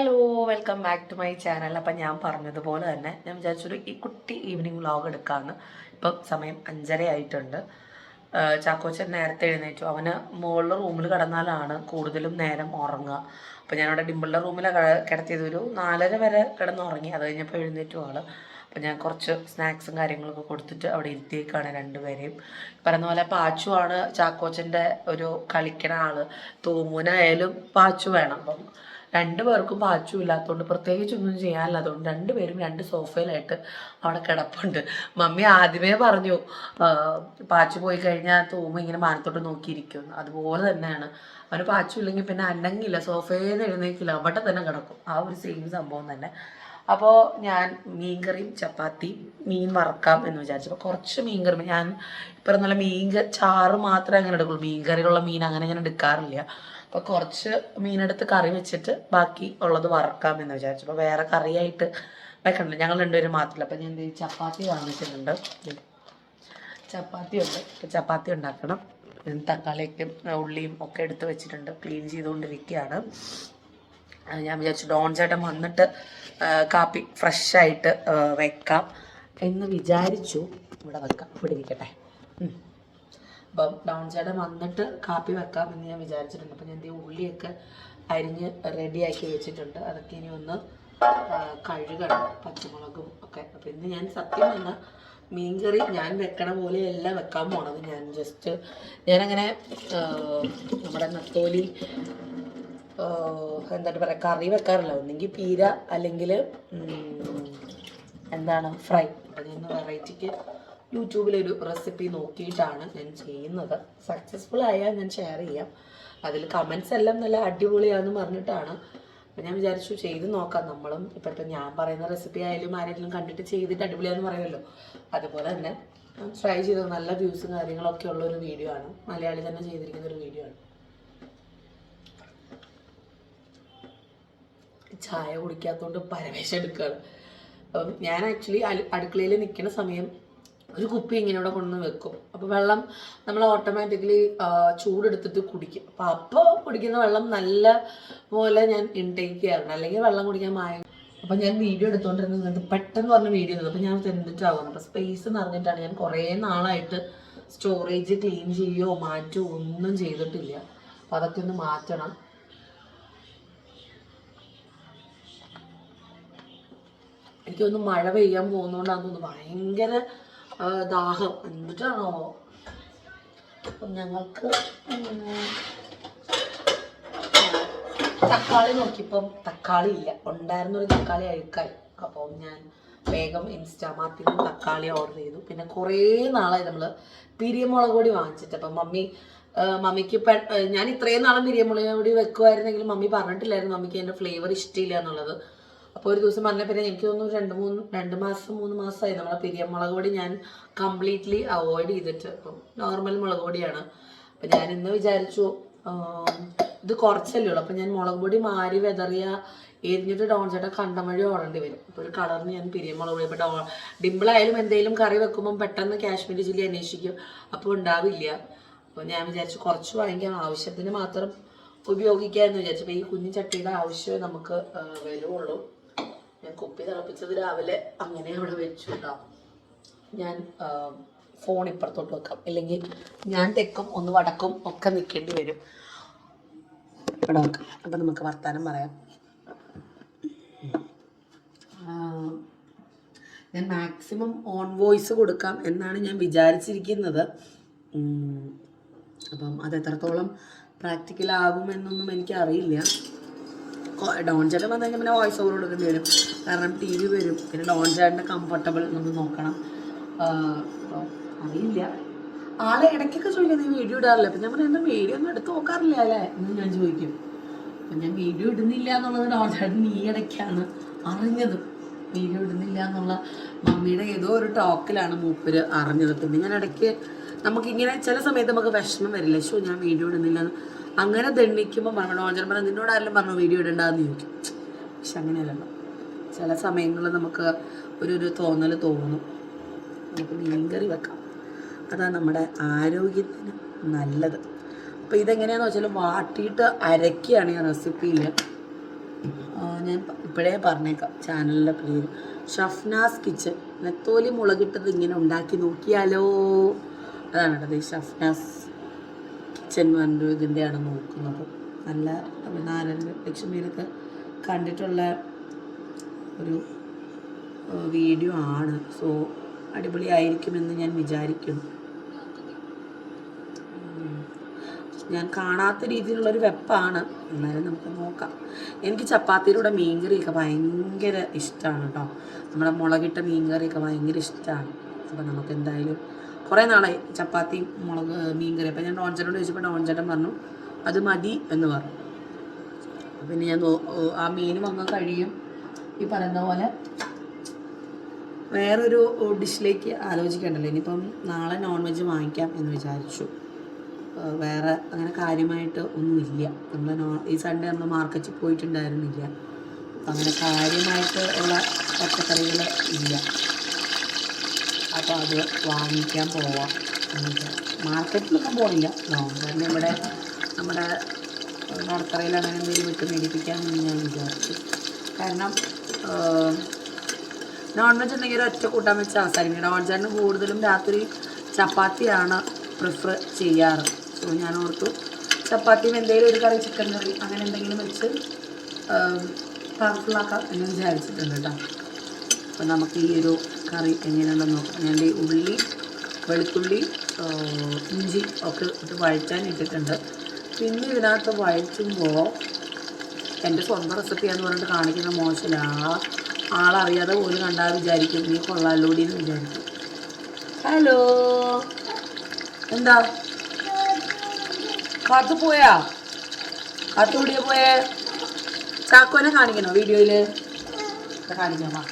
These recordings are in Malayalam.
Hello welcome back to my channel. അപ്പം ഞാൻ പറഞ്ഞതുപോലെ തന്നെ ഞാൻ വിചാരിച്ചൊരു ഈ കുട്ടി ഈവനിങ് വ്ളോഗ് എടുക്കാമെന്ന് ഇപ്പം സമയം അഞ്ചര ആയിട്ടുണ്ട്. ചാക്കോച്ചൻ നേരത്തെ എഴുന്നേറ്റു. അവന് മുകളിലെ റൂമിൽ കിടന്നാലാണ് കൂടുതലും നേരം ഉറങ്ങുക. അപ്പം ഞാനവിടെ ഡിമ്പിളിന്റെ റൂമിലാണ് കിടത്തിയത്. ഒരു നാലര വരെ കിടന്നുറങ്ങി. അത് കഴിഞ്ഞപ്പോൾ എഴുന്നേറ്റു ആൾ അപ്പം ഞാൻ കുറച്ച് സ്നാക്സും കാര്യങ്ങളൊക്കെ കൊടുത്തിട്ട് അവിടെ ഇരുത്തിയേക്കാണ് രണ്ടുപേരെയും. പറയുന്ന പോലെ പാച്ചുവാണ് ചാക്കോച്ചന്റെ ഒരു കളിക്കണ ആൾ തൂമൂനായാലും പാച്ചു വേണം. അപ്പം രണ്ടു പേർക്കും പ്രത്യേകിച്ച് ഒന്നും ചെയ്യാനില്ലാത്തതുകൊണ്ട് രണ്ടുപേരും രണ്ട് സോഫയിലായിട്ട് അവിടെ കിടപ്പുണ്ട്. മമ്മി ആദ്യമേ പറഞ്ഞു പാച്ചു പോയി കഴിഞ്ഞാൽ തൂമ ഇങ്ങനെ മാനത്തോട്ട് നോക്കിയിരിക്കും. അതുപോലെ തന്നെയാണ്. അവന് പാച്ചു ഇല്ലെങ്കിൽ പിന്നെ അനങ്ങില്ല സോഫയിൽ നിന്ന് എഴുന്നേക്കില്ല അവിടെ തന്നെ കിടക്കും. ആ ഒരു സെയിം സംഭവം തന്നെ. അപ്പോൾ ഞാൻ മീൻകറിയും ചപ്പാത്തി മീൻ വറക്കാം എന്ന് വിചാരിച്ചു. അപ്പോൾ കുറച്ച് മീൻകറി ഞാൻ ഇപ്പം നല്ല മീൻ ചാറ് മാത്രമേ അങ്ങനെ എടുക്കുള്ളൂ. മീൻകറിയുള്ള മീൻ അങ്ങനെ ഞാൻ എടുക്കാറില്ല. അപ്പോൾ കുറച്ച് മീനെടുത്ത് കറി വെച്ചിട്ട് ബാക്കി ഉള്ളത് വറക്കാം എന്ന് വിചാരിച്ചു. അപ്പോൾ വേറെ കറിയായിട്ട് വെക്കണ്ട. ഞങ്ങൾ രണ്ടുപേരും മാത്രമല്ല. അപ്പോൾ ഞാൻ ചപ്പാത്തി വാങ്ങിച്ചിട്ടുണ്ട്. ചപ്പാത്തി ഉണ്ട് ചപ്പാത്തി ഉണ്ടാക്കണം. തക്കാളിയൊക്കെയും തക്കാളിയൊക്കെ ഉള്ളിയും ഒക്കെ എടുത്ത് വെച്ചിട്ടുണ്ട്. ക്ലീൻ ചെയ്തുകൊണ്ടിരിക്കുകയാണ്. ഞാൻ വിചാരിച്ചു ഡോൺ ചേട്ടൻ വന്നിട്ട് കാപ്പി ഫ്രഷായിട്ട് വെക്കാം എന്ന് വിചാരിച്ചു. ഇവിടെ വെക്കാം. ഇവിടെ ഇരിക്കട്ടെ. അപ്പം ഡൗൺ ചേട്ടൻ വന്നിട്ട് കാപ്പി വെക്കാം എന്ന് ഞാൻ വിചാരിച്ചിട്ടുണ്ട്. അപ്പം ഞാൻ എന്തെങ്കിലും ഉള്ളിയൊക്കെ അരിഞ്ഞ് റെഡിയാക്കി വെച്ചിട്ടുണ്ട്. അതൊക്കെ ഇനി ഒന്ന് കഴുകണം. പച്ചമുളകും ഒക്കെ. അപ്പം ഇന്ന് ഞാൻ സത്യം പറഞ്ഞാൽ മീൻകറി ഞാൻ വെക്കണ പോലെയല്ല വെക്കാൻ പോണത്. ഞാൻ ജസ്റ്റ് ഞാനങ്ങനെ നമ്മുടെ നത്തോലി എന്താണ് പറയുക കറി വെക്കാറില്ല. ഒന്നെങ്കിൽ പീര അല്ലെങ്കിൽ എന്താണ് ഫ്രൈ. അപ്പം ഞാൻ വെറൈറ്റിക്ക് യൂട്യൂബിലൊരു റെസിപ്പി നോക്കിയിട്ടാണ് ഞാൻ ചെയ്യുന്നത്. സക്സസ്ഫുൾ ആയാൽ ഞാൻ ഷെയർ ചെയ്യാം. അതിൽ കമൻസ് എല്ലാം നല്ല അടിപൊളിയാണെന്ന് പറഞ്ഞിട്ടാണ്. അപ്പം ഞാൻ വിചാരിച്ചു ചെയ്ത് നോക്കാം നമ്മളും. ഇപ്പം ഇപ്പം ഞാൻ പറയുന്ന റെസിപ്പി ആയാലും ആരെങ്കിലും കണ്ടിട്ട് ചെയ്തിട്ട് അടിപൊളിയാണെന്ന് പറയുമല്ലോ. അതുപോലെ തന്നെ ട്രൈ ചെയ്തത് നല്ല വ്യൂസും കാര്യങ്ങളൊക്കെ ഉള്ള ഒരു വീഡിയോ ആണ്. മലയാളി തന്നെ ചെയ്തിരിക്കുന്ന ഒരു വീഡിയോ ആണ്. ചായ കുടിക്കാത്തതുകൊണ്ട് പരവേശം എടുക്കുകയാണ് അപ്പം ഞാൻ ആക്ച്വലി അടുക്കളയിൽ നിൽക്കുന്ന സമയം ഒരു കുപ്പി ഇങ്ങനെ ഇവിടെ കൊണ്ടുവന്ന് വെക്കും. അപ്പോൾ വെള്ളം നമ്മൾ ഓട്ടോമാറ്റിക്കലി ചൂടെടുത്തിട്ട് കുടിക്കും. അപ്പോൾ അപ്പോൾ കുടിക്കുന്ന വെള്ളം നല്ല പോലെ ഞാൻ ഇൻടേക്ക് ചെയ്യാറുണ്ട്. അല്ലെങ്കിൽ വെള്ളം കുടിക്കാൻ മായ അപ്പം ഞാൻ വീഡിയോ എടുത്തുകൊണ്ടിരുന്നത് പെട്ടെന്ന് പറഞ്ഞ വീഡിയോ ഇരുന്നത് അപ്പോൾ ഞാൻ തെന്നിട്ടാകും അപ്പോൾ സ്പേസ് നിറഞ്ഞിട്ടാണ് ഞാൻ കുറേ നാളായിട്ട് സ്റ്റോറേജ് ക്ലീൻ ചെയ്യുകയോ മാറ്റുകയോ ഒന്നും ചെയ്തിട്ടില്ല. അപ്പോൾ അതൊക്കെ ഒന്ന് മാറ്റണം. എനിക്കൊന്ന് മഴ പെയ്യാൻ പോകുന്നതുകൊണ്ടാണെന്ന് തോന്നുന്നു. ഭയങ്കര ദാഹം. എന്നിട്ടാണോ അപ്പം ഞങ്ങൾക്ക് തക്കാളി നോക്കിയപ്പം തക്കാളി ഇല്ല. ഉണ്ടായിരുന്ന ഒരു തക്കാളി അഴുക്കായി. അപ്പം ഞാൻ വേഗം ഇൻസ്റ്റാമാർട്ടിൽ നിന്ന് തക്കാളി ഓർഡർ ചെയ്തു. പിന്നെ കുറേ നാളായി നമ്മൾ പിരിയമുളക് പൊടി വാങ്ങിച്ചിട്ട്. അപ്പം മമ്മി മമ്മിക്ക് ഞാൻ ഇത്രയും നാളും പിരിയമുളക് പൊടി വെക്കുമായിരുന്നെങ്കിൽ മമ്മി പറഞ്ഞിട്ടില്ലായിരുന്നു മമ്മിക്ക് എന്റെ ഫ്ലേവർ ഇഷ്ടമില്ല എന്നുള്ളത്. അപ്പോൾ ഒരു ദിവസം പറഞ്ഞ പിന്നെ എനിക്ക് തോന്നുന്നു രണ്ട് മൂന്ന് രണ്ട് മാസം മൂന്ന് മാസമായി നമ്മളെ പിരിയമുളക് പൊടി ഞാൻ കംപ്ലീറ്റ്ലി അവോയ്ഡ് ചെയ്തിട്ട്. അപ്പം നോർമൽ മുളക് പൊടിയാണ്. അപ്പം ഞാൻ ഇന്ന് വിചാരിച്ചു ഇത് കുറച്ചല്ലേ ഉള്ളൂ. അപ്പം ഞാൻ മുളക് പൊടി മാറി വെതറിയ എരിഞ്ഞിട്ട് ഡോൺ ചേട്ടൻ കണ്ടമഴ ഓടേണ്ടി വരും. അപ്പോൾ ഒരു കളറിന് ഞാൻ പിരിയമുളക് പൊടി ഇപ്പോൾ ഡോ ഡിമ്പിളായാലും എന്തെങ്കിലും കറി വെക്കുമ്പം പെട്ടെന്ന് കാശ്മീരി ചില്ലി അന്വേഷിക്കും. അപ്പോൾ ഉണ്ടാവില്ല. അപ്പോൾ ഞാൻ വിചാരിച്ചു കുറച്ച് വാങ്ങിക്കാൻ ആവശ്യത്തിന് മാത്രം ഉപയോഗിക്കാമെന്ന് വിചാരിച്ചു. അപ്പോൾ ഈ കുഞ്ഞു ചട്ടിയുടെ ആവശ്യമേ നമുക്ക് ആ, ഞാൻ കുപ്പി തിളപ്പിച്ചത് രാവിലെ അങ്ങനെ അവിടെ വെച്ചു കേട്ടോ ഞാൻ ഫോൺ ഇപ്പുറത്തോട്ട് വെക്കാം. അല്ലെങ്കിൽ ഞാൻ തെക്കും ഒന്ന് വടക്കും ഒക്കെ നിൽക്കേണ്ടി വരും. ഇവിടെ വെക്കാം. അപ്പം നമുക്ക് വർത്താനം പറയാം. ഞാൻ മാക്സിമം ഓൺ വോയിസ് കൊടുക്കാം എന്നാണ് ഞാൻ വിചാരിച്ചിരിക്കുന്നത്. അപ്പം അത് എത്രത്തോളം പ്രാക്ടിക്കൽ ആകുമെന്നൊന്നും എനിക്കറിയില്ല. ഡോൺ ചേട്ടൻ വന്നു കഴിഞ്ഞാൽ പിന്നെ വോയിസ് ഓവർ കൊടുക്കേണ്ടി വരും. കാരണം ടി വി വരും. പിന്നെ ഡോൺ ചേട്ടന്റെ കംഫർട്ടബിൾ നമ്മൾ നോക്കണം. അറിയില്ല. ആളെ ഇടയ്ക്കൊക്കെ ചോദിക്കും നീ വീഡിയോ ഇടാറില്ല? അപ്പം ഞാൻ എന്റെ വീഡിയോ ഒന്നും എടുത്ത് നോക്കാറില്ല അല്ലേ? എന്ന് ഞാൻ ചോദിക്കും. അപ്പം ഞാൻ വീഡിയോ ഇടുന്നില്ല എന്നുള്ളത് ഡോൺ ചേട്ടൻ ഈ ഇടയ്ക്കാണ് അറിഞ്ഞത്. വീഡിയോ ഇടുന്നില്ല എന്നുള്ള മമ്മിയുടെ ഏതോ ഒരു ടോക്കിലാണ് മൂപ്പര് അറിഞ്ഞത്. പിന്നെ ഞാൻ ഇടയ്ക്ക് നമുക്കിങ്ങനെ ചില സമയത്ത് നമുക്ക് വിഷമം വരില്ല? ശോ ഞാൻ വീഡിയോ ഇടുന്നില്ല. അങ്ങനെ ദണ്ണിക്കുമ്പോൾ പറഞ്ഞു ഡോൺ ചേട്ടൻ പറഞ്ഞു നിന്നോട് ആരെങ്കിലും പറഞ്ഞു വീഡിയോ ഇടണ്ടെന്ന് ചോദിക്കും. പക്ഷെ അങ്ങനെയല്ലല്ലോ. ചില സമയങ്ങളിൽ നമുക്ക് ഒരു ഒരു തോന്നൽ തോന്നും. നമുക്ക് മീൻകറി വെക്കാം. അതാണ് നമ്മുടെ ആരോഗ്യത്തിന് നല്ലത്. അപ്പോൾ ഇതെങ്ങനെയാണെന്ന് വെച്ചാൽ വാട്ടിയിട്ട് അരക്കുകയാണ് ഈ റെസിപ്പിയിൽ ഞാൻ ഇപ്പോഴേ പറഞ്ഞേക്കാം ചാനലിന്റെ പേര്. ഷഫ്നാസ് കിച്ചൺ. നെത്തോലി മുളകിട്ടത് ഇങ്ങനെ ഉണ്ടാക്കി നോക്കിയാലോ? അതാണ് കേട്ടത് ഈ ഷഫ്നാസ് കിച്ചൺ പറഞ്ഞ ഇതിന്റെയാണ് നോക്കുന്നത്. നല്ല നാരായണ ലക്ഷ്മിയിലൊക്കെ കണ്ടിട്ടുള്ള ഒരു വീഡിയോ ആണ്. സോ അടിപൊളിയായിരിക്കുമെന്ന് ഞാൻ വിചാരിക്കുന്നു. ഞാൻ കാണാത്ത രീതിയിലുള്ളൊരു വെപ്പാണ്. എന്നാലും നമുക്ക് നോക്കാം. എനിക്ക് ചപ്പാത്തിയിലൂടെ മീൻകറിയൊക്കെ ഭയങ്കര ഇഷ്ടമാണ് കേട്ടോ നമ്മുടെ മുളകിട്ട മീൻകറിയൊക്കെ ഭയങ്കര ഇഷ്ടമാണ് അപ്പോൾ നമുക്ക് എന്തായാലും കുറേ നാളായി ചപ്പാത്തി മുളക് മീൻകറി അപ്പോൾ ഞാൻ ഡോൺചേട്ടനോട് ചോദിച്ചപ്പോൾ ഡോൺചേട്ടൻ പറഞ്ഞു അത് മതി എന്ന് പറഞ്ഞു. പിന്നെ ഞാൻ ആ മീൻ വന്ന് കഴിയും. ഈ പറയുന്ന പോലെ വേറൊരു ഡിഷിലേക്ക് ആലോചിക്കേണ്ടല്ലോ. ഇനിയിപ്പം നാളെ നോൺ വെജ് വാങ്ങിക്കാം എന്ന് വിചാരിച്ചു. വേറെ അങ്ങനെ കാര്യമായിട്ട് ഒന്നുമില്ല. നമ്മൾ നോ ഈ സൺഡേ നമ്മൾ മാർക്കറ്റിൽ പോയിട്ടുണ്ടായിരുന്നില്ല. അങ്ങനെ കാര്യമായിട്ട് ഉള്ള പച്ചക്കറികൾ ഇല്ല. അപ്പോൾ അത് വാങ്ങിക്കാൻ പോവാം. മാർക്കറ്റിലൊന്നും പോകില്ല നോമ്പറിന് ഇവിടെ നമ്മുടെ നടത്തറയിലാണെങ്കിൽ എന്തെങ്കിലും വിട്ട് മേടിപ്പിക്കാമെന്ന് ഞാൻ വിചാരിച്ചു. കാരണം നോൺ വെജ് ഉണ്ടെങ്കിൽ ഒറ്റ കൂട്ടാൻ വെച്ച് അവസാനിക്കും നോൺ വെജാണ് കൂടുതലും രാത്രി ചപ്പാത്തിയാണ് പ്രിഫർ ചെയ്യാറ്. സോ ഞാൻ ഓർത്തു ചപ്പാത്തിയും എന്തെങ്കിലും ഒരു കറി ചിക്കൻ കറി അങ്ങനെ എന്തെങ്കിലും വെച്ച് പവർഫുള്ളാക്കാം എന്ന് വിചാരിച്ചിട്ടുണ്ട് കേട്ടോ അപ്പോൾ നമുക്ക് ഈ ഒരു കറി എങ്ങനെയുണ്ടെന്ന് നോക്കാം. ഞാൻ ഈ ഉള്ളി വെളുത്തുള്ളി ഇഞ്ചി ഒക്കെ ഇട്ട് വഴറ്റാൻ ഇട്ടിട്ടുണ്ട്. പിന്നെ ഇതിനകത്ത് വഴറ്റുമ്പോൾ എന്റെ സ്വന്തം റെസിപ്പിയാന്ന് പറഞ്ഞിട്ട് കാണിക്കുന്ന മോശമില്ല ആ ആളറിയാതെ പോലും കണ്ടാൽ വിചാരിക്കും. നീ കൊള്ളാലോടി എന്ന് വിചാരിക്കും. ഹലോ? എന്താ? കാത്തു പോയാ? കാത്തു കൂടിയ പോയേ? ചാക്കോനെ കാണിക്കണോ വീഡിയോയിൽ കാണിക്കാമോ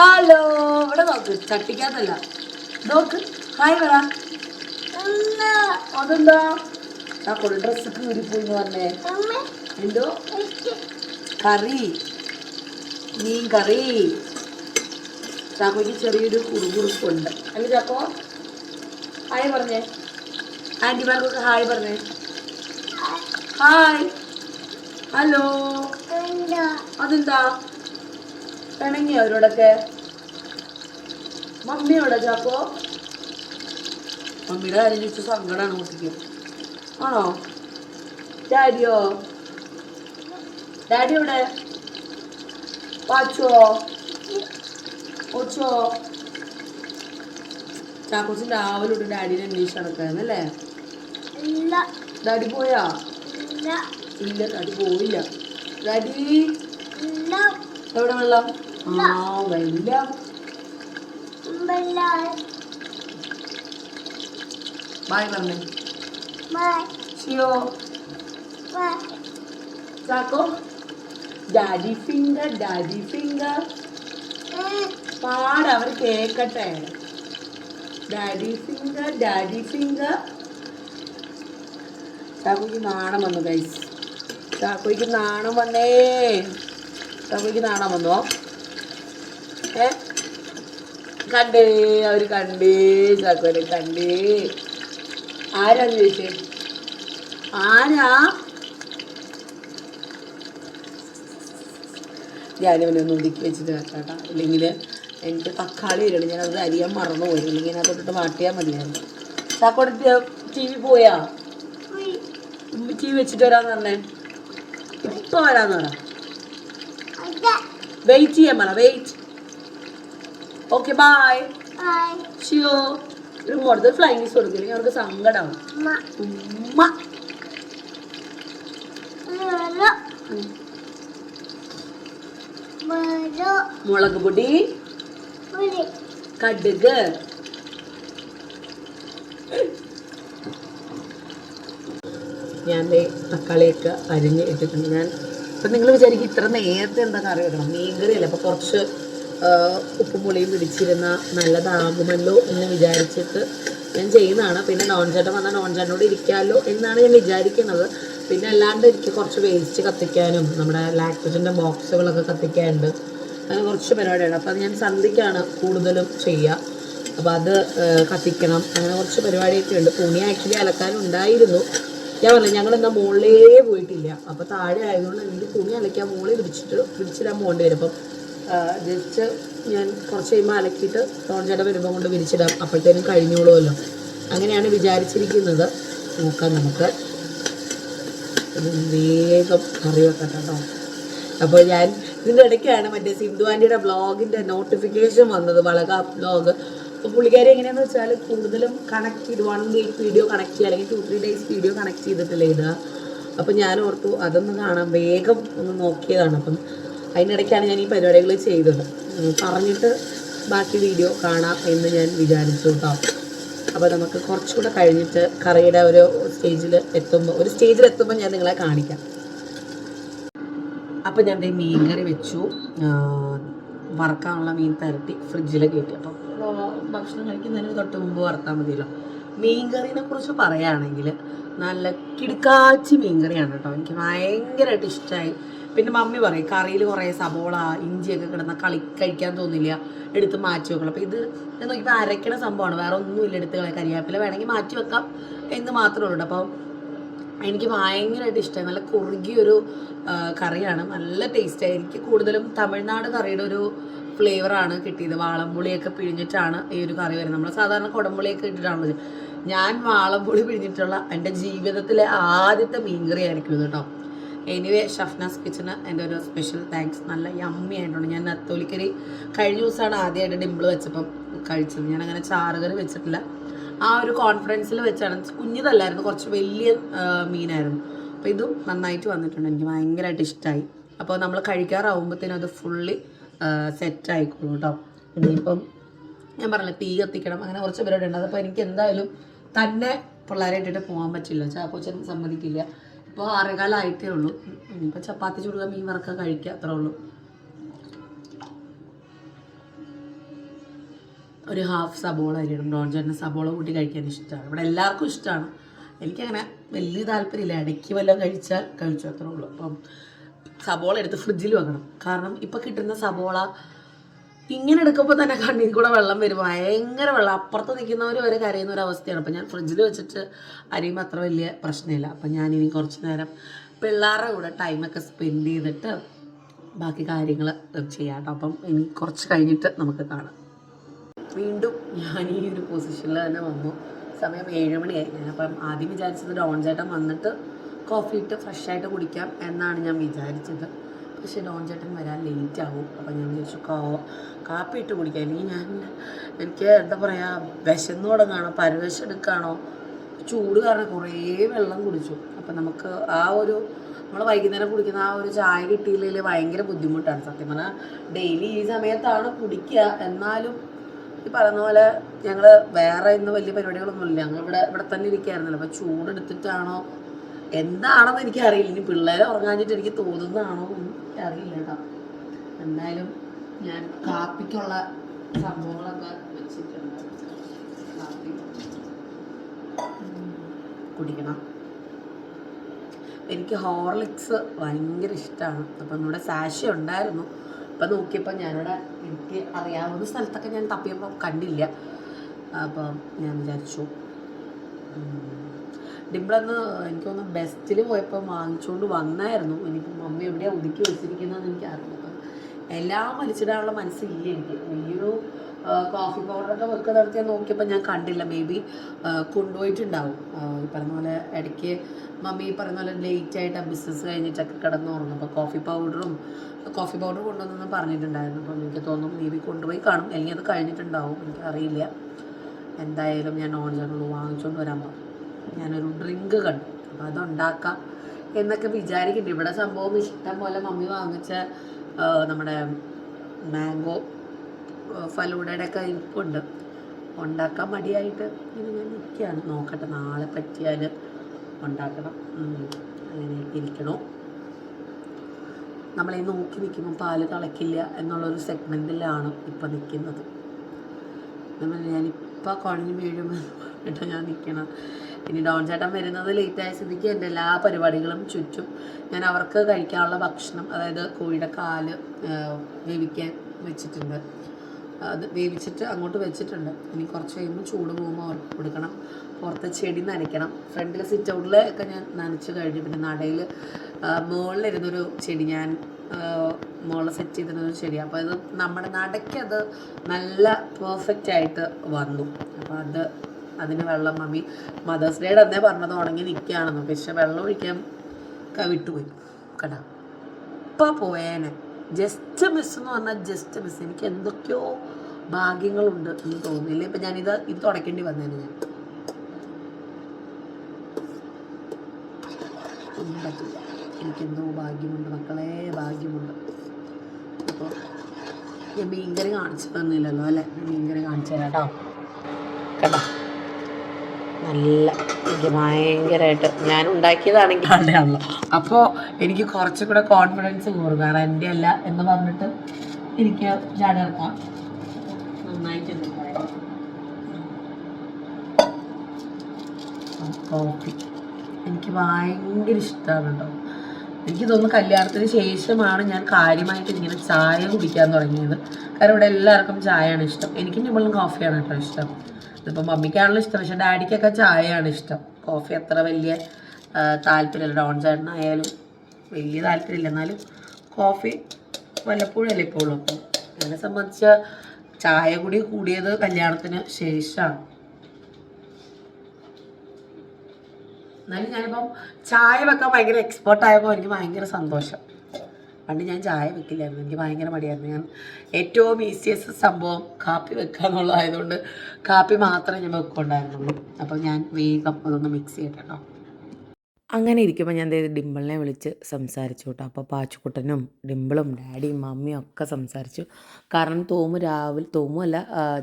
ഹലോ? ഇവിടെ നോക്ക്. ചട്ടിക്കാത്തല്ല നോക്ക്. ഹായ് പറ. അതെന്താ? ആ ചാക്കോട് ഡ്രസ്സ് കീറിപ്പോയി എന്ന് പറഞ്ഞേ. എന്തോ? കറി. മീൻ കറി ചാക്കോയ്ക്ക് ചെറിയൊരു കുറുകുറുപ്പുണ്ട്. അല്ല ചാക്കോ ഹായ് പറഞ്ഞേ. ആന്റിമാർക്കൊക്കെ ഹായ് പറഞ്ഞേ. ഹായ്. ഹലോ. അതെന്താ? പിണങ്ങി അവരോടൊക്കെ? മമ്മിയോടെ ചാക്കോ മമ്മിയുടെ കാര്യം ചോദിച്ച സങ്കടമാണ് കുട്ടിക്ക്. ആണോ? ഡാഡിയോ? ഡാഡി എവിടെ വാച്ചോ ഓച്ചോ ചാക്കോച്ചൻ രാവിലെ ഇട്ട് ഡാഡിനെ അന്വേഷിച്ച് നടക്കാന്നല്ലേ ഡാഡി പോയാ? ഇല്ല. ഡാഡി പോയില്ല. ഡാഡി എവിടെ വെള്ളം? ആ വെള്ളം. ബായ് പറഞ്ഞേ Shiyo Chacko? Daddy finger daddy finger പാട അവർ കേക്കട്ടെ. ഡാഡി ഫിംഗർ ഡാഡി ഫിംഗർ ചാക്കോയ്ക്ക് നാണം വന്നു ഗൈസ് ചാക്കോയ്ക്ക് നാണം വന്നേ. ചാക്കോയ്ക്ക് നാണം വന്നോ? ഏ? കണ്ടേ അവർ കണ്ടേ ചാക്കോനെ കണ്ടേ. ആരാന്ന് ചോദിച്ചേ ആരാ? ഞാനിവനെ ഒന്ന് ഒതുക്കി വെച്ചിട്ട് കേട്ടാ ഇല്ലെങ്കിൽ എനിക്ക് തക്കാളി വരണം ഞാനത് അരിയാൻ മറന്നു പോയി ഇല്ലെങ്കിൽ ഞാൻ തൊട്ടിട്ട് വാട്ടിയാൽ മതിയായിരുന്നു. ചാക്കോടെ ടി വി പോയാ? ടി വി വെച്ചിട്ട് വരാന്ന് പറഞ്ഞേ. ഇപ്പം വരാന്ന് പറ. വെയിറ്റ് ചെയ്യാൻ പറ. Wait okay bye Shiyo. ഒരു മുടത്ത് ഫ്ലൈങ് കൊടുക്കില്ലെങ്കിൽ അവർക്ക് സങ്കടമാവും ഉമ്മ. മുളക് പൊടി. കടുക്. ഞാൻ തക്കാളിയൊക്കെ അരിഞ്ഞ് ഇട്ടിട്ടുണ്ട് ഞാൻ. ഇപ്പം നിങ്ങൾ വിചാരിക്കും ഇത്ര നേരത്തെ എന്താ കറി വെക്കണം മീൻകറി അല്ല അപ്പോൾ കുറച്ച് ഉപ്പ് ഉപ്പും പുളിയും പിടിച്ചിരുന്ന നല്ലതാകുമല്ലോ എന്ന് വിചാരിച്ചിട്ട് ഞാൻ ചെയ്യുന്നതാണ്. പിന്നെ നോൺ ചേട്ടൻ വന്നാൽ നോൺ ചേട്ടനോട് ഇരിക്കാമല്ലോ എന്നാണ് ഞാൻ വിചാരിക്കുന്നത്. പിന്നെ അല്ലാണ്ട് എനിക്ക് കുറച്ച് വേസ്റ്റ് കത്തിക്കാനും നമ്മുടെ ലാക്ടോജന്റെ ബോക്സുകളൊക്കെ കത്തിക്കാനുണ്ട്. അങ്ങനെ കുറച്ച് പരിപാടിയാണ്. അപ്പോൾ അത് ഞാൻ സന്ധിക്കാണ് കൂടുതലും ചെയ്യുക അപ്പോൾ അത് കത്തിക്കണം. അങ്ങനെ കുറച്ച് പരിപാടിയൊക്കെ ഉണ്ട്. തുണി ആക്ച്വലി അലക്കാനുണ്ടായിരുന്നു ഞാൻ പറഞ്ഞു ഞങ്ങൾ എന്നാൽ മുകളിലേ പോയിട്ടില്ല. അപ്പോൾ താഴെ ആയതുകൊണ്ട് എനിക്ക് തുണി അലക്കാൻ മുകളിൽ പിടിച്ചിട്ട് പിടിച്ചിടാൻ പോകേണ്ടി വരും. അപ്പം ജസ്റ്റ് ഞാൻ കുറച്ച് കഴിയുമ്പോൾ അലക്കിയിട്ട് തോൺചേട്ടൻ വരുമ്പോൾ കൊണ്ട് വിരിച്ചിടാം. അപ്പോഴത്തേനും കഴിഞ്ഞോളുമല്ലോ. അങ്ങനെയാണ് വിചാരിച്ചിരിക്കുന്നത്. നോക്കാം നമുക്ക്. വേഗം കറി വെക്കാം കേട്ടോ. അപ്പോൾ ഞാൻ ഇതിന്റെ ഇടയ്ക്കാണ് മറ്റേ സിന്ധു ആന്റിയുടെ ബ്ലോഗിന്റെ നോട്ടിഫിക്കേഷൻ വന്നത് വളക ബ്ലോഗ് അപ്പോൾ പുള്ളിക്കാരി എങ്ങനെയാണെന്ന് വെച്ചാൽ കൂടുതലും കണക്ട് ചെയ്ത് വൺ വീക്ക് വീഡിയോ കണക്ട് ചെയ്യുക അല്ലെങ്കിൽ two three days video connect ചെയ്തിട്ടില്ല ഇടുക അപ്പോൾ ഞാൻ ഓർത്തു അതൊന്ന് കാണാൻ വേഗം ഒന്ന് നോക്കിയതാണ്. അപ്പം അതിനിടയ്ക്കാണ് ഞാൻ ഈ പരിപാടികൾ ചെയ്തത്. പറഞ്ഞിട്ട് ബാക്കി വീഡിയോ കാണാം എന്ന് ഞാൻ വിചാരിച്ചു കേട്ടോ അപ്പോൾ നമുക്ക് കുറച്ചുകൂടെ കഴിഞ്ഞിട്ട് കറിയുടെ ഒരു സ്റ്റേജിൽ എത്തുമ്പോൾ ഒരു സ്റ്റേജിൽ എത്തുമ്പോൾ ഞാൻ നിങ്ങളെ കാണിക്കാം. അപ്പം ഞാൻ ദേ മീൻ കറി വെച്ചു വറുക്കാനുള്ള മീൻ തരട്ടി ഫ്രിഡ്ജിൽ കയറ്റി. അപ്പം ഭക്ഷണം കഴിക്കുന്നതിന് തൊട്ട് മുമ്പ് വറുത്താൽ മതിയല്ലോ. മീൻ കറീനെ കുറിച്ച് പറയുകയാണെങ്കിൽ നല്ല കിടുക്കാച്ചി മീൻ കറിയാണ് കേട്ടോ. എനിക്ക് ഭയങ്കരമായിട്ട് ഇഷ്ടമായി പിന്നെ മമ്മി പറയും കറിയിൽ കുറേ സബോള ഇഞ്ചിയൊക്കെ കിടന്ന കളി കഴിക്കാൻ തോന്നില്ല എടുത്ത് മാറ്റി വെക്കണം. അപ്പോൾ ഇത് നോക്കിയപ്പോൾ അരയ്ക്കണ സംഭവമാണ്. വേറെ ഒന്നുമില്ല എടുത്ത് കളയാം കരിയാപ്പില വേണമെങ്കിൽ മാറ്റി വെക്കാം എന്ന് മാത്രമേ ഉള്ളൂ അപ്പോൾ എനിക്ക് ഭയങ്കരമായിട്ട് ഇഷ്ടമായി. നല്ല കുറുകിയൊരു കറിയാണ്. നല്ല ടേസ്റ്റായി എനിക്ക് കൂടുതലും തമിഴ്നാട് കറിയുടെ ഒരു ഫ്ലേവറാണ് കിട്ടിയത്. വാളംപുളിയൊക്കെ പിഴിഞ്ഞിട്ടാണ് ഈ ഒരു കറി വരുന്നത്. നമ്മൾ സാധാരണ കുടംപുളിയൊക്കെ ഇട്ടിട്ടാണ് ഞാൻ വാളംപുളി പിഴിഞ്ഞിട്ടുള്ള എന്റെ ജീവിതത്തിലെ ആദ്യത്തെ മീൻകറി ആയിരിക്കും കേട്ടോ. എനിവേ ഷഫ്നാസ് കിച്ചന് എന്റെ ഒരു സ്പെഷ്യൽ താങ്ക്സ് നല്ല യമ്മി ആയിട്ടുണ്ട്. ഞാൻ നത്തോലിക്കരി കഴിഞ്ഞ ദിവസമാണ് ആദ്യമായിട്ട് ഡിമ്പിൾ വെച്ചപ്പം കഴിച്ചത്. ഞാൻ അങ്ങനെ ചാറുകറി വെച്ചിട്ടില്ല. ആ ഒരു കോൺഫറൻസിൽ വെച്ചാണ്. കുഞ്ഞിതല്ലായിരുന്നു കുറച്ച് വലിയ മീനായിരുന്നു. അപ്പോൾ ഇതും നന്നായിട്ട് വന്നിട്ടുണ്ട്. എനിക്ക് ഭയങ്കരമായിട്ട് ഇഷ്ടമായി അപ്പോൾ നമ്മൾ കഴിക്കാറാവുമ്പോഴത്തേനും അത് ഫുള്ളി സെറ്റ് ആയിക്കോളൂ കേട്ടോ ഇനിയിപ്പം ഞാൻ പറഞ്ഞില്ല തീ കത്തിക്കണം അങ്ങനെ കുറച്ച് പേരോട് ഉണ്ട്. അതപ്പോൾ എനിക്ക് എന്തായാലും തന്നെ പിള്ളേരെ ഇട്ടിട്ട് പോകാൻ പറ്റില്ല. ചാക്കോച്ചൻ സമ്മതിക്കില്ല. ഇപ്പോൾ ആറേകാലായിട്ടേ ഉള്ളൂ. ഇനിയിപ്പോൾ ചപ്പാത്തി ചുടുക മീൻ വറക്കുക കഴിക്കുക അത്രേ ഉള്ളൂ. ഒരു ഹാഫ് സബോള അരിയണം. ഡോൺ ചേട്ടന് സബോള കൂട്ടി കഴിക്കാൻ ഇഷ്ടമാണ് ഇവിടെ എല്ലാവർക്കും ഇഷ്ടമാണ് എനിക്കങ്ങനെ വലിയ താല്പര്യമില്ല. ഇടയ്ക്ക് വല്ലതും കഴിച്ചാൽ കഴിച്ചു അത്രേ ഉള്ളൂ. അപ്പം സബോള എടുത്ത് ഫ്രിഡ്ജിൽ വെക്കണം. കാരണം ഇപ്പോൾ കിട്ടുന്ന സബോള ഇങ്ങനെ എടുക്കുമ്പോൾ തന്നെ കണ്ണിൽ കൂടെ വെള്ളം വരും. ഭയങ്കര വെള്ളം. അപ്പുറത്ത് നിൽക്കുന്നവർ വരെ കരയുന്ന ഒരു അവസ്ഥയാണ്. അപ്പം ഞാൻ ഫ്രിഡ്ജിൽ വെച്ചിട്ട് അരിയുമ്പോൾ അത്ര വലിയ പ്രശ്നമില്ല. അപ്പം ഞാനിനി കുറച്ച് നേരം പിള്ളേരുടെ കൂടെ ടൈമൊക്കെ സ്പെൻഡ് ചെയ്തിട്ട് ബാക്കി കാര്യങ്ങൾ ചെയ്യാം അപ്പം ഇനി കുറച്ച് കഴിഞ്ഞിട്ട് നമുക്ക് കാണാം. വീണ്ടും ഞാൻ ഈ ഒരു പൊസിഷനിൽ തന്നെ വന്നു. സമയം ഏഴ് മണിയായി. അപ്പം ആദ്യം വിചാരിച്ചത് ഡോൺ ചേട്ടൻ വന്നിട്ട് കോഫി ഇട്ട് ഫ്രഷ് ആയിട്ട് കുടിക്കാം എന്നാണ് ഞാൻ വിചാരിച്ചത്. പക്ഷേ ഡോൺ ചേട്ടൻ വരാൻ ലേറ്റ് ആവും. അപ്പം ഞാൻ വിചാരിച്ചു കോ കാപ്പി ഇട്ട് കുടിക്കാം. അല്ലെങ്കിൽ ഞാൻ എനിക്ക് എന്താ പറയുക വിശന്നു തുടങ്ങാണോ പരവശം എടുക്കുകയാണോ ചൂട് കാരണം കുറേ വെള്ളം കുടിച്ചു. അപ്പം നമുക്ക് ആ ഒരു നമ്മൾ വൈകുന്നേരം കുടിക്കുന്ന ആ ഒരു ചായ കിട്ടിയില്ലെങ്കിൽ ഭയങ്കര ബുദ്ധിമുട്ടാണ്. സത്യം പറഞ്ഞാൽ ഡെയിലി ഈ സമയത്താണ് കുടിക്കുക. എന്നാലും ഈ പറയുന്ന പോലെ ഞങ്ങൾ വേറെ ഇന്ന് വലിയ പരിപാടികളൊന്നുമില്ല. ഞങ്ങൾ ഇവിടെ ഇവിടെ തന്നെ ഇരിക്കുകയായിരുന്നല്ലോ അപ്പോൾ ചൂടെടുത്തിട്ടാണോ എന്താണെന്ന് എനിക്കറിയില്ല. ഇനി പിള്ളേരെ ഉറങ്ങാഞ്ഞിട്ട് എനിക്ക് തോന്നുന്നതാണോ ഒന്നും എനിക്കറിയില്ല കേട്ടോ. എന്തായാലും ഞാൻ കാപ്പിക്കുള്ള സംഭവങ്ങളൊക്കെ വെച്ചിട്ടുണ്ട്. കാപ്പി കുടിക്കണം. എനിക്ക് ഹോർലിക്സ് ഭയങ്കര ഇഷ്ടമാണ് അപ്പം നമ്മുടെ സാശി ഉണ്ടായിരുന്നു. അപ്പം നോക്കിയപ്പോൾ ഞാനിവിടെ എനിക്ക് അറിയാവുന്ന സ്ഥലത്തൊക്കെ ഞാൻ തപ്പിയപ്പോൾ കണ്ടില്ല. അപ്പം ഞാൻ വിചാരിച്ചു ഡിംപിളന്ന് എനിക്കൊന്ന് ബെസ്റ്റിൽ പോയപ്പോൾ വാങ്ങിച്ചുകൊണ്ട് വന്നായിരുന്നു. ഇനിയിപ്പോൾ മമ്മി എവിടെയാണ് ഒതുക്കി വെച്ചിരിക്കുന്നതെന്ന് എനിക്ക് അറിയാം അപ്പം എല്ലാം വലിച്ചിടാനുള്ള മനസ്സില്ല എനിക്ക്. ഈയൊരു കോഫി പൗഡറൊക്കെ വെക്കുക നടത്തിയാൽ നോക്കിയപ്പോൾ ഞാൻ കണ്ടില്ല. മേ ബി കൊണ്ടുപോയിട്ടുണ്ടാവും. ഈ പറഞ്ഞ പോലെ ഇടയ്ക്ക് മമ്മി ഈ പറഞ്ഞ പോലെ ലേറ്റ് ആയിട്ട് ബിസിനസ് കഴിഞ്ഞിട്ടൊക്കെ കിടന്നു ഉറങ്ങും. അപ്പോൾ കോഫി പൗഡറും കോഫി പൗഡർ കൊണ്ടുവന്നെന്ന് പറഞ്ഞിട്ടുണ്ടായിരുന്നു. അപ്പം എനിക്ക് തോന്നും മേ ബി കൊണ്ടുപോയി കാണും. അല്ലെങ്കിൽ അത് കഴിഞ്ഞിട്ടുണ്ടാവും. എനിക്കറിയില്ല. എന്തായാലും ഞാൻ ഓൺലൈനിൽ വാങ്ങിച്ചുകൊണ്ട് വരാൻ പറഞ്ഞു. ഞാനൊരു ഡ്രിങ്ക് കണ്ടു. അപ്പോൾ അതുണ്ടാക്കാം എന്നൊക്കെ വിചാരിക്കുന്നുണ്ട്. ഇവിടെ സംഭവം ഇഷ്ടം പോലെ മമ്മി വാങ്ങിച്ച നമ്മുടെ മാംഗോ ഫലൂഡയുടെ ഒക്കെ ഇരിപ്പുണ്ട്. ഉണ്ടാക്കാൻ മടിയായിട്ട് ഇങ്ങനെ ഞാൻ നിൽക്കുകയാണ്. നോക്കട്ടെ നാളെ പറ്റിയാൽ ഉണ്ടാക്കണം. അങ്ങനെ ഇരിക്കണോ. നമ്മളെ നോക്കി നിൽക്കുമ്പോൾ പാൽ തിളക്കില്ല എന്നുള്ളൊരു സെഗ്മെന്റിലാണ് ഇപ്പം നിൽക്കുന്നത്. നമ്മൾ ഞാനിപ്പോൾ കുഴഞ്ഞു വീഴുമെന്ന് പറഞ്ഞിട്ട് ഞാൻ നിൽക്കണം ഇനി ഡോൺ ചേട്ടൻ വരുന്നത് ലേറ്റ് ആയ സ്ഥിതിക്ക് എന്റെ എല്ലാ പരിപാടികളും ചുറ്റും ഞാൻ അവർക്ക് കഴിക്കാനുള്ള ഭക്ഷണം അതായത് കോഴിയുടെ കാൽ വേവിക്കാൻ വെച്ചിട്ടുണ്ട്. അത് വേവിച്ചിട്ട് അങ്ങോട്ട് വെച്ചിട്ടുണ്ട്. ഇനി കുറച്ച് കഴിയുമ്പോൾ ചൂട് പോകുമ്പോൾ കൊടുക്കണം. പുറത്തെ ചെടി നനയ്ക്കണം. ഫ്രണ്ടിലെ സിറ്റ് ഔട്ടിൽ ഒക്കെ ഞാൻ നനച്ച് കഴിഞ്ഞു. പിന്നെ നടയിൽ മുകളിലിരുന്നൊരു ചെടി ഞാൻ മുകളിൽ സെറ്റ് ചെയ്തിരുന്നൊരു ചെടി. അപ്പോൾ അത് നമ്മുടെ നടയ്ക്ക് അത് നല്ല പെർഫെക്റ്റ് ആയിട്ട് വന്നു. അപ്പോൾ അത് അതിന് വെള്ളം മമ്മി മദേഴ്സ് ഡേയുടെ അന്നേ പറഞ്ഞത് ഉണങ്ങി നിൽക്കുകയാണെന്ന് പക്ഷെ വെള്ളം ഒഴിക്കാൻ വിട്ടുപോയി. കേട്ടോ. ഇപ്പം പോയേനെ. ജസ്റ്റ് മിസ് എന്ന് പറഞ്ഞാൽ ജസ്റ്റ് മിസ് എനിക്ക് എന്തൊക്കെയോ ഭാഗ്യങ്ങളുണ്ട് എന്ന് തോന്നുന്നില്ല. ഇപ്പം ഞാനിത് ഇത് തുടയ്ക്കേണ്ടി വന്നേനെ ഞാൻ. എനിക്കെന്തോ ഭാഗ്യമുണ്ട്. മക്കളെ ഭാഗ്യമുണ്ട്. അപ്പോൾ ഞാൻ മീൻകറി കാണിച്ചു തന്നില്ലല്ലോ അല്ലേ? മീൻകറി കാണിച്ചു തരാം കേട്ടോ. കേട്ടോ നല്ല എനിക്ക് ഭയങ്കരമായിട്ട് ഞാൻ ഉണ്ടാക്കിയതാണെങ്കിൽ അപ്പോ എനിക്ക് കുറച്ചും കൂടെ കോൺഫിഡൻസ് കൂടും. കാരണം എന്റെ അല്ല എന്ന് പറഞ്ഞിട്ട് എനിക്ക് ചാടിറക്കാം കോഫി. എനിക്ക് ഭയങ്കര ഇഷ്ടമാണ് കേട്ടോ എനിക്ക് തോന്നുന്നു കല്യാണത്തിന് ശേഷമാണ് ഞാൻ കാര്യമായിട്ട് ഇങ്ങനെ ചായ കുടിക്കാൻ തുടങ്ങിയത്. കാരണം ഇവിടെ എല്ലാവർക്കും ചായയാണ് ഇഷ്ടം. എനിക്കും നമ്മളും കോഫിയാണ് കേട്ടോ ഇഷ്ടം. ഇതിപ്പോൾ മമ്മിക്കാണല്ലോ ഇഷ്ടം. പക്ഷെ ഡാഡിക്കൊക്കെ ചായയാണ് ഇഷ്ടം. കോഫി അത്ര വലിയ താല്പര്യമില്ല. ഡോൺ ചേട്ടനായാലും വലിയ താല്പര്യമില്ല. എന്നാലും കോഫി വല്ലപ്പോഴും അല്ലേ ഇപ്പോഴും അപ്പം എന്നെ സംബന്ധിച്ച് ചായ കൂടി കൂടിയത് കല്യാണത്തിന് ശേഷമാണ്. എന്നാലും ഞാനിപ്പം ചായ വെക്കാൻ ഭയങ്കര എക്സ്പേർട്ടായപ്പോൾ എനിക്ക് ഭയങ്കര സന്തോഷം. പണ്ട് ഞാൻ ചായ വെക്കില്ലായിരുന്നു. എനിക്ക് ഭയങ്കര മടിയായിരുന്നു. ഞാൻ ഏറ്റവും ഈസിയസ്റ്റ് സംഭവം കാപ്പി വെക്കുക എന്നുള്ളതായതുകൊണ്ട് കാപ്പി മാത്രമേ ഞാൻ വെക്കുന്നുണ്ടായിരുന്നുള്ളൂ അപ്പോൾ ഞാൻ വേഗം അതൊന്ന് മിക്സ് ചെയ്തിട്ടോ അങ്ങനെ ഇരിക്കുമ്പോൾ ഞാൻ ദേ ഡിമ്പിളിനെ വിളിച്ച് സംസാരിച്ചു കേട്ടോ അപ്പോൾ പാച്ചുക്കുട്ടനും ഡിമ്പിളും ഡാഡിയും മമ്മിയും ഒക്കെ സംസാരിച്ചു. കാരണം തോമു രാവിലെ തോമു അല്ല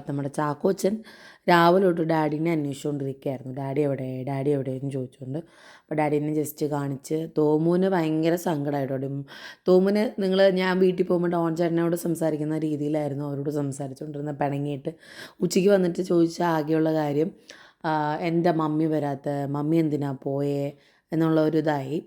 നമ്മുടെ ചാക്കോച്ചൻ രാവിലെ തൊട്ട് ഡാഡിനെ അന്വേഷിച്ചുകൊണ്ടിരിക്കുകയായിരുന്നു ഡാഡി എവിടെ? ഡാഡി എവിടെയെന്ന് ചോദിച്ചുകൊണ്ട് അപ്പോൾ ഡാഡിനെ ജസ്റ്റ് കാണിച്ച് തോമുവിന് ഭയങ്കര സങ്കടമായിട്ടോ ഡിം? തോമുവിന് നിങ്ങൾ ഞാൻ വീട്ടിൽ പോകുമ്പോൾ ഡോൺ ചേട്ടനോട് സംസാരിക്കുന്ന രീതിയിലായിരുന്നു അവരോട് സംസാരിച്ചുകൊണ്ടിരുന്ന പിണങ്ങിയിട്ട്. ഉച്ചയ്ക്ക് വന്നിട്ട് ചോദിച്ച ആകെയുള്ള കാര്യം എന്റെ മമ്മി വരാത്ത മമ്മി എന്തിനാ പോയേ? എന്നുള്ള ഒരു ഇതായി.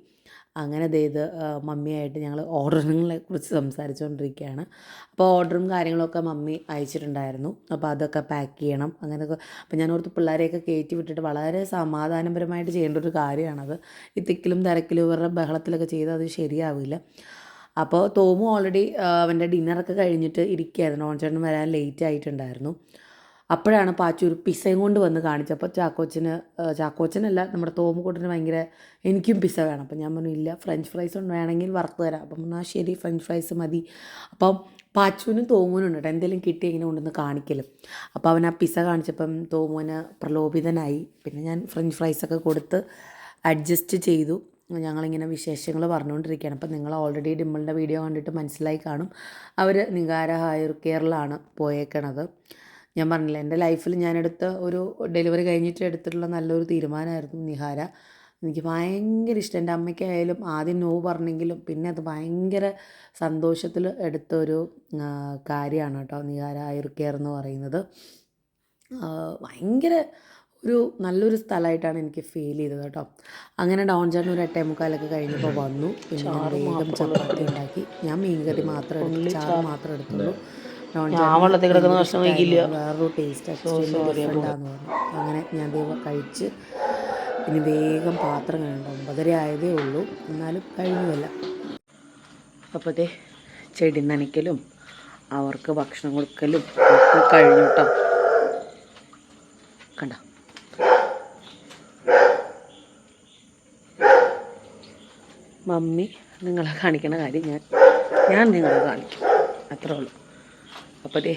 അങ്ങനെ ചെയ്ത് മമ്മിയായിട്ട് ഞങ്ങൾ ഓർഡറുകളെ കുറിച്ച് സംസാരിച്ചുകൊണ്ടിരിക്കുകയാണ് അപ്പോൾ ഓർഡറും കാര്യങ്ങളൊക്കെ മമ്മി അയച്ചിട്ടുണ്ടായിരുന്നു. അപ്പോൾ അതൊക്കെ പാക്ക് ചെയ്യണം. അങ്ങനെയൊക്കെ. അപ്പോൾ ഞാൻ ഓർത്ത് പിള്ളേരെയൊക്കെ കയറ്റി വിട്ടിട്ട് വളരെ സമാധാനപരമായിട്ട് ചെയ്യേണ്ട ഒരു കാര്യമാണത്. ഈ തിക്കിലും തിരക്കിലും ഇവരുടെ ബഹളത്തിലൊക്കെ ചെയ്താൽ അത് ശരിയാവില്ല. അപ്പോൾ തോമു ഓൾറെഡി അവന്റെ ഡിന്നറൊക്കെ കഴിഞ്ഞിട്ട് ഇരിക്കുകയായിരുന്നു ഓൺചേട്ടൻ വരാൻ ലേറ്റ് ആയിട്ടുണ്ടായിരുന്നു. അപ്പോഴാണ് പാച്ചു ഒരു പിസയും കൊണ്ട് വന്ന് കാണിച്ചപ്പോൾ ചാക്കോച്ചന് ചാക്കോച്ചനല്ല നമ്മുടെ തോമുകൂട്ടിന് ഭയങ്കര എനിക്കും പിസ വേണം. അപ്പം ഞാൻ പറഞ്ഞു ഇല്ല ഫ്രഞ്ച് ഫ്രൈസ് ഉണ്ട് വേണമെങ്കിൽ വറുത്ത് തരാം. അപ്പം എന്നാൽ ശരി ഫ്രഞ്ച് ഫ്രൈസ് മതി. അപ്പം പാച്ചുവിനും തോമുനും ഉണ്ട് എന്തെങ്കിലും കിട്ടി ഇങ്ങനെ കൊണ്ടുവന്ന് കാണിക്കലും. അപ്പോൾ അവൻ ആ പിസ കാണിച്ചപ്പം തോമുവിന് പ്രലോഭിതനായി. പിന്നെ ഞാൻ ഫ്രഞ്ച് ഫ്രൈസൊക്കെ കൊടുത്ത് അഡ്ജസ്റ്റ് ചെയ്തു. ഞങ്ങളിങ്ങനെ വിശേഷങ്ങൾ പറഞ്ഞുകൊണ്ടിരിക്കുകയാണ്. അപ്പം നിങ്ങൾ ഓൾറെഡി ഡിമ്മളുടെ വീഡിയോ കണ്ടിട്ട് മനസ്സിലായി കാണും. അവർ നികാരഹായ ഹയർ കെയറിലാണ് പോയേക്കണത്. ഞാൻ പറഞ്ഞില്ല എന്റെ ലൈഫിൽ ഞാനെടുത്ത ഒരു ഡെലിവറി കഴിഞ്ഞിട്ട് എടുത്തിട്ടുള്ള നല്ലൊരു തീരുമാനമായിരുന്നു നിഹാര. എനിക്ക് ഭയങ്കര ഇഷ്ടം. എന്റെ അമ്മയ്ക്കായാലും ആദ്യം നോ പറഞ്ഞെങ്കിലും പിന്നെ അത് ഭയങ്കര സന്തോഷത്തിൽ എടുത്ത ഒരു കാര്യമാണ് കേട്ടോ നിഹാര ആയുർ കെയർ എന്ന് പറയുന്നത്. ഭയങ്കര ഒരു നല്ലൊരു സ്ഥലമായിട്ടാണ് എനിക്ക് ഫീൽ ചെയ്തത് കേട്ടോ. അങ്ങനെ ഡൗൺ ചേട്ടൻ ഒരു എട്ടേ മുക്കാലൊക്കെ കഴിഞ്ഞപ്പോൾ വന്നു. പിന്നെ വേഗം ചപ്പാത്തി ഉണ്ടാക്കി. ഞാൻ മീൻകറി മാത്രം എടുത്തു. ചാറ്. മാത്രം എടുത്തുള്ളൂ. ഞാൻ വെള്ളത്തിൽ കിടക്കുന്ന ഭക്ഷണം കഴിക്കില്ല. വേറൊരു ടേസ്റ്റ് അങ്ങനെ ഞാൻ ദൈവം കഴിച്ച് പിന്നെ വേഗം പാത്രം കഴിഞ്ഞു ഒമ്പതര ആയതേ ഉള്ളൂ. എന്നാലും കഴിഞ്ഞുമല്ല അപ്പോൾ ദേ ചെടി നനയ്ക്കലും അവർക്ക് ഭക്ഷണം കൊടുക്കലും ഒക്കെ കഴിഞ്ഞു കേട്ടോ കണ്ട? മമ്മി നിങ്ങളെ കാണിക്കുന്ന കാര്യം ഞാൻ ഞാൻ നിങ്ങളെ കാണിക്കും. അത്രേ ഉള്ളൂ. അപ്പോൾ ദേ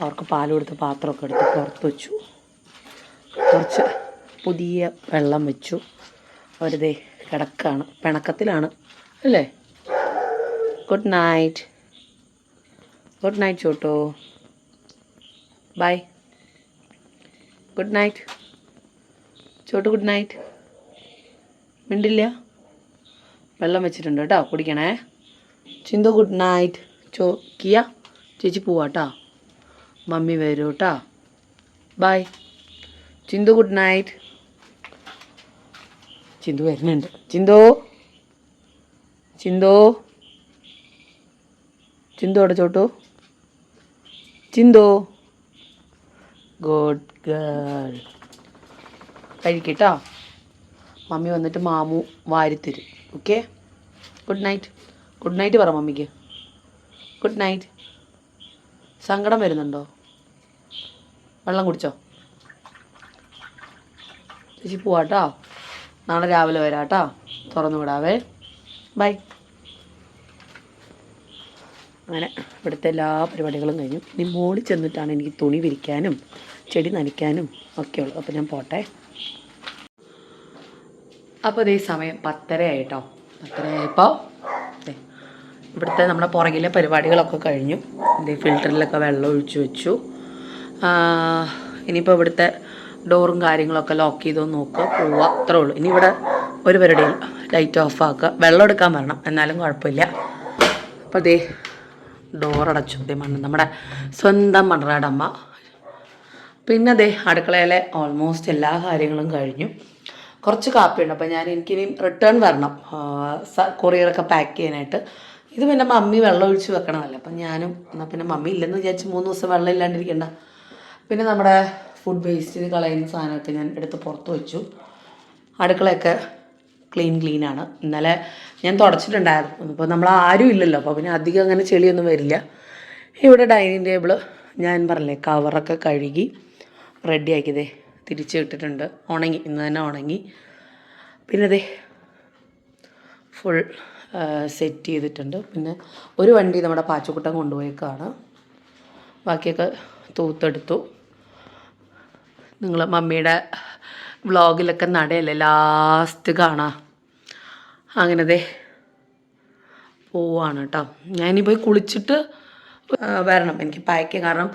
അവർക്ക് പാൽ കൊടുത്ത് പാത്രമൊക്കെ എടുത്ത് പുറത്ത് വെച്ചു. കുറച്ച് പുതിയ വെള്ളം വെച്ചു. അവരിതേ കിടക്കാണ്. പിണക്കത്തിലാണ്. അല്ലേ? Good night good night Chotto. Bye good night Chottu good night മിണ്ടില്ല? വെള്ളം വെച്ചിട്ടുണ്ട് കേട്ടോ കുടിക്കണേ. ചിന്തു ഗുഡ് നൈറ്റ് ചോ കിയ? ചേച്ചി പോവാട്ടാ. മമ്മി വരൂ കേട്ടാ bye Chinthu good night Chinthu വരുന്നുണ്ട്. ചിന്തു? ചിന്തു? ചിന്തു ചോട്ടു? ചിന്തോ? ഗുഡ് ഗേൾ കഴിക്കട്ടോ. മമ്മി വന്നിട്ട് മാമു വാരിത്തരും. Okay good night good night പറ മമ്മിക്ക്. ഗുഡ് നൈറ്റ് സങ്കടം വരുന്നുണ്ടോ? വെള്ളം കുടിച്ചോ? ചേച്ചി പോവാട്ടോ. നാളെ രാവിലെ വരാട്ടോ. തുറന്നു വിടാവേ. ബൈ. അങ്ങനെ ഇവിടുത്തെ എല്ലാ പരിപാടികളും കഴിഞ്ഞു. ഇനി മോളിൽ ചെന്നിട്ടാണ് എനിക്ക് തുണി വിരിക്കാനും ചെടി നനയ്ക്കാനും ഒക്കെ ഉള്ളത്. അപ്പോൾ ഞാൻ പോട്ടെ. അപ്പോൾ ഇതേ സമയം പത്തര ആയിട്ടോ പത്തര ആയപ്പോൾ ഇവിടുത്തെ നമ്മുടെ പുറകിലെ പരിപാടികളൊക്കെ കഴിഞ്ഞു. ഫിൽറ്ററിലൊക്കെ വെള്ളം ഒഴിച്ചു വെച്ചു. ഇനിയിപ്പോൾ ഇവിടുത്തെ ഡോറും കാര്യങ്ങളൊക്കെ ലോക്ക് ചെയ്തോ നോക്കുക പോവുക അത്രേ ഉള്ളൂ. ഇനി ഇവിടെ ഒരു ലൈറ്റ് ഓഫ് ആക്കുക വെള്ളം എടുക്കാൻ വരണം. എന്നാലും കുഴപ്പമില്ല. അപ്പോൾ ദേ ഡോറടച്ചു. ദേ മണ്ണ്. നമ്മുടെ സ്വന്തം മണ്ണറാടമ്മ പിന്നെ ദേ അടുക്കളയിലെ ഓൾമോസ്റ്റ് എല്ലാ കാര്യങ്ങളും കഴിഞ്ഞു. കുറച്ച് കാപ്പിയുണ്ട്. അപ്പോൾ ഞാൻ എനിക്കിനി റിട്ടേൺ വരണം. കൊറിയറൊക്കെ പാക്ക് ചെയ്യാനായിട്ട്. ഇത് പിന്നെ മമ്മി വെള്ളം ഒഴിച്ച് വെക്കണമല്ലോ അപ്പം ഞാനും എന്നാൽ പിന്നെ മമ്മി ഇല്ലെന്ന് വിചാരിച്ച് മൂന്ന് ദിവസം വെള്ളം ഇല്ലാണ്ടിരിക്കണ്ട. പിന്നെ നമ്മുടെ ഫുഡ് വേസ്റ്റ് കളയുന്ന സാധനമൊക്കെ ഞാൻ എടുത്ത് പുറത്ത് വെച്ചു. അടുക്കളയൊക്കെ ക്ലീൻ ക്ലീനാണ് ഇന്നലെ ഞാൻ തുടച്ചിട്ടുണ്ടായിരുന്നു. ഇപ്പോൾ നമ്മൾ ആരും ഇല്ലല്ലോ. അപ്പോൾ പിന്നെ അധികം അങ്ങനെ ചെളിയൊന്നും വരില്ല. ഇവിടെ ഡൈനിങ് ടേബിൾ ഞാൻ പറഞ്ഞില്ലേ കവറൊക്കെ കഴുകി റെഡിയാക്കിയതേ തിരിച്ച് ഇട്ടിട്ടുണ്ട്. ഉണങ്ങി ഇന്ന് തന്നെ ഉണങ്ങി. പിന്നെ അതെ ഫുൾ സെറ്റ് ചെയ്തിട്ടുണ്ട്. പിന്നെ ഒരു വണ്ടി നമ്മുടെ പാച്ചക്കുട്ടം കൊണ്ടുപോയേക്കാണ്. ബാക്കിയൊക്കെ തൂത്തെടുത്തു. നിങ്ങൾ മമ്മിയുടെ വ്ളോഗിലൊക്കെ നടയല്ലേ? ലാസ്റ്റ് കാണാം. അങ്ങനെ ദേ പോവാണ് കേട്ടോ ഞാനി പോയി കുളിച്ചിട്ട് വരണം. എനിക്ക് പായ്ക്ക് കാരണം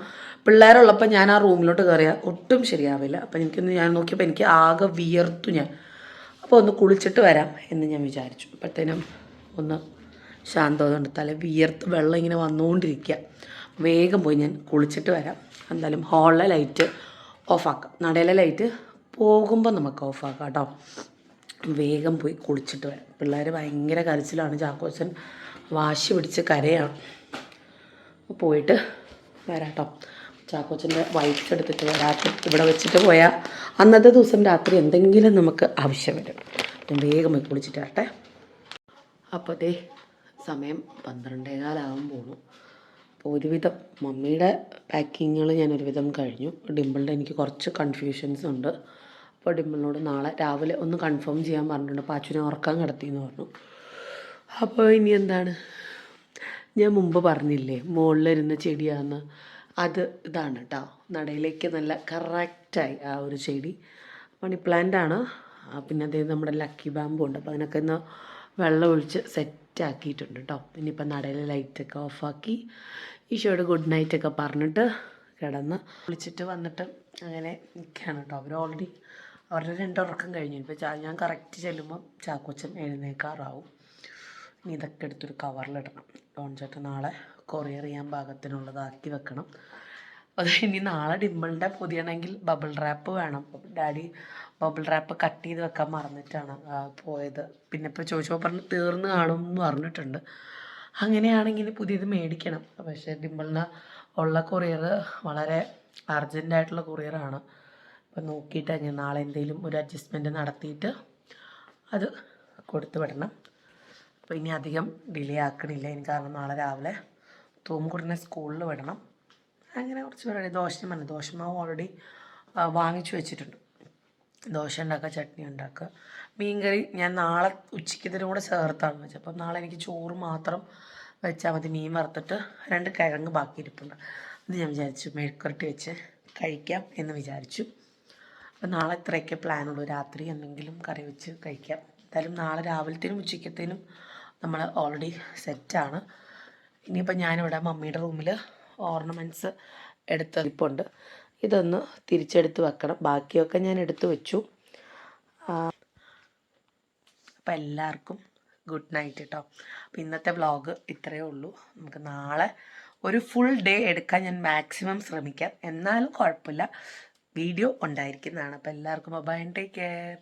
പിള്ളേരുള്ളപ്പോൾ ഞാൻ ആ റൂമിലോട്ട് കയറിയാൽ ഒട്ടും ശരിയാവില്ല. അപ്പം എനിക്കൊന്ന് ഞാൻ നോക്കിയപ്പോൾ എനിക്ക് ആകെ വിയർത്തു ഞാൻ. അപ്പോൾ ഒന്ന് കുളിച്ചിട്ട് വരാം എന്ന് ഞാൻ വിചാരിച്ചു. അപ്പോഴത്തേനും ഒന്ന് ശാന്തതുണ്ട് തല വിയർത്ത് വെള്ളം ഇങ്ങനെ വന്നുകൊണ്ടിരിക്കുക. വേഗം പോയി ഞാൻ കുളിച്ചിട്ട് വരാം. എന്തായാലും ഹാളിലെ ലൈറ്റ് ഓഫാക്കാം നടയിലെ ലൈറ്റ് പോകുമ്പോൾ നമുക്ക് ഓഫാക്കാം കേട്ടോ. വേഗം പോയി കുളിച്ചിട്ട് വരാം. പിള്ളേർ ഭയങ്കര കരച്ചിലാണ്. ചാക്കോച്ചൻ വാശി പിടിച്ച് കരയാണ്. പോയിട്ട് വരാട്ടോ ചാക്കോച്ചന്റെ വൈറ്റ് എടുത്തിട്ട് വരാത്ത ഇവിടെ വെച്ചിട്ട് പോയാൽ അന്നത്തെ ദിവസം രാത്രി എന്തെങ്കിലും നമുക്ക് ആവശ്യം വരും. വേഗം പോയി കുളിച്ചിട്ട് വരട്ടെ. അപ്പോൾ ദേ സമയം പന്ത്രണ്ടേകാലാകാൻ പോണു. അപ്പോൾ ഒരുവിധം മമ്മിയുടെ പാക്കിങ്ങൾ ഞാൻ ഒരുവിധം കഴിഞ്ഞു. ഡിമ്പിളിന്റെ എനിക്ക് കുറച്ച് കൺഫ്യൂഷൻസ് ഉണ്ട്. അപ്പോൾ ഡിമ്പിളിനോട് നാളെ രാവിലെ ഒന്ന് കൺഫേം ചെയ്യാൻ പറഞ്ഞിട്ടുണ്ട്. അപ്പോൾ അച്ഛനെ ഉറക്കാൻ കിടത്തി എന്ന് പറഞ്ഞു. അപ്പോൾ ഇനി എന്താണ്? ഞാൻ മുമ്പ് പറഞ്ഞില്ലേ മുകളിലിരുന്ന ചെടിയാണെന്ന് അത് ഇതാണ് കേട്ടോ നടയിലേക്ക് നല്ല കറക്റ്റായി ആ ഒരു ചെടി. മണി പ്ലാന്റ് ആണ്. പിന്നെ അതേ നമ്മുടെ ലക്കി ബാമ്പു ഉണ്ട്. അപ്പോൾ അതിനൊക്കെ ഒന്ന് വെള്ളം ഒഴിച്ച് സെറ്റ് ആക്കിയിട്ടുണ്ട് കേട്ടോ. ഇനിയിപ്പോൾ നടയിലെ ലൈറ്റൊക്കെ ഓഫാക്കി ഈശോയുടെ ഗുഡ് നൈറ്റ് ഒക്കെ പറഞ്ഞിട്ട് കിടന്ന് വിളിച്ചിട്ട് വന്നിട്ട് അങ്ങനെ നിൽക്കുകയാണ് കേട്ടോ. അവർ ഓൾറെഡി അവരുടെ രണ്ടുറക്കം കഴിഞ്ഞു. ഇപ്പോൾ ചാ ഞാൻ കറക്റ്റ് ചെല്ലുമ്പോൾ ചാക്കോച്ചൻ എഴുന്നേക്കാറാവും. ഇനി ഇതൊക്കെ എടുത്തൊരു കവറിലിടണം ഡോൺ ചേട്ടൻ നാളെ കൊറിയർ ചെയ്യാൻ പാകത്തിനുള്ളതാക്കി വെക്കണം. അത് ഇനി നാളെ ഡിമ്പിളിന്റെ പൊതിയണമെങ്കിൽ ബബിൾ റാപ്പ് വേണം. ഡാഡി ബബിൾ റാപ്പ് കട്ട് ചെയ്ത് വെക്കാൻ മറന്നിട്ടാണ് പോയത്. പിന്നെ ഇപ്പോൾ ചോദിച്ചപ്പോൾ പറഞ്ഞ് തീർന്ന് കാണും എന്ന് പറഞ്ഞിട്ടുണ്ട്. അങ്ങനെയാണെങ്കിൽ പുതിയത് മേടിക്കണം. പക്ഷേ ഡിമ്പിളിന് ഉള്ള കൊറിയർ വളരെ അർജന്റായിട്ടുള്ള കൊറിയറാണ് അപ്പം നോക്കിയിട്ട് ഞാൻ നാളെ എന്തെങ്കിലും ഒരു അഡ്ജസ്റ്റ്മെന്റ് നടത്തിയിട്ട് അത് കൊടുത്തു വിടണം. അപ്പോൾ ഇനി അധികം ഡിലേ ആക്കണില്ല. ഇനി കാരണം നാളെ രാവിലെ തൂമുകുടിനെ സ്കൂളിൽ വിടണം. അങ്ങനെ കുറച്ച് പരിപാടി. ദോശ പറഞ്ഞു. ദോശമാവ് ഓൾറെഡി വാങ്ങിച്ചു വെച്ചിട്ടുണ്ട്. ദോശ ഉണ്ടാക്കുക ചട്നി ഉണ്ടാക്കുക. മീൻകറി ഞാൻ നാളെ ഉച്ചയ്ക്ക് ഇതിനും കൂടെ ചേർത്താണ് വെച്ചത്. അപ്പം നാളെ എനിക്ക് ചോറ് മാത്രം വെച്ചാൽ മതി. മീൻ വറുത്തിട്ട് രണ്ട് കിഴങ്ങ് ബാക്കി ഇരിപ്പുണ്ട്. അത് ഞാൻ വിചാരിച്ചു മെഴുക്കുരട്ടി വെച്ച് കഴിക്കാം എന്ന് വിചാരിച്ചു. അപ്പം നാളെ ഇത്രയൊക്കെ പ്ലാനുള്ളൂ രാത്രി എന്തെങ്കിലും കറി വെച്ച് കഴിക്കാം. എന്തായാലും നാളെ രാവിലത്തേനും ഉച്ചയ്ക്കത്തേനും നമ്മൾ ഓൾറെഡി സെറ്റാണ് ഇനിയിപ്പോൾ ഞാനിവിടെ മമ്മിയുടെ റൂമിൽ ഓർണമെന്റ്സ് എടുത്ത് ഇരിപ്പുണ്ട്. ഇതൊന്ന് തിരിച്ചെടുത്ത് വെക്കണം. ബാക്കിയൊക്കെ ഞാൻ എടുത്തു വെച്ചു. അപ്പം എല്ലാവർക്കും ഗുഡ് നൈറ്റ് കേട്ടോ അപ്പം ഇന്നത്തെ വ്ളോഗ് ഇത്രയേ ഉള്ളൂ. നമുക്ക് നാളെ ഒരു ഫുൾ ഡേ എടുക്കാൻ ഞാൻ മാക്സിമം ശ്രമിക്കാം. എന്നാലും കുഴപ്പമില്ല. വീഡിയോ ഉണ്ടായിരിക്കുന്നതാണ്. അപ്പോൾ എല്ലാവർക്കും ബൈ ടേക്ക് കെയർ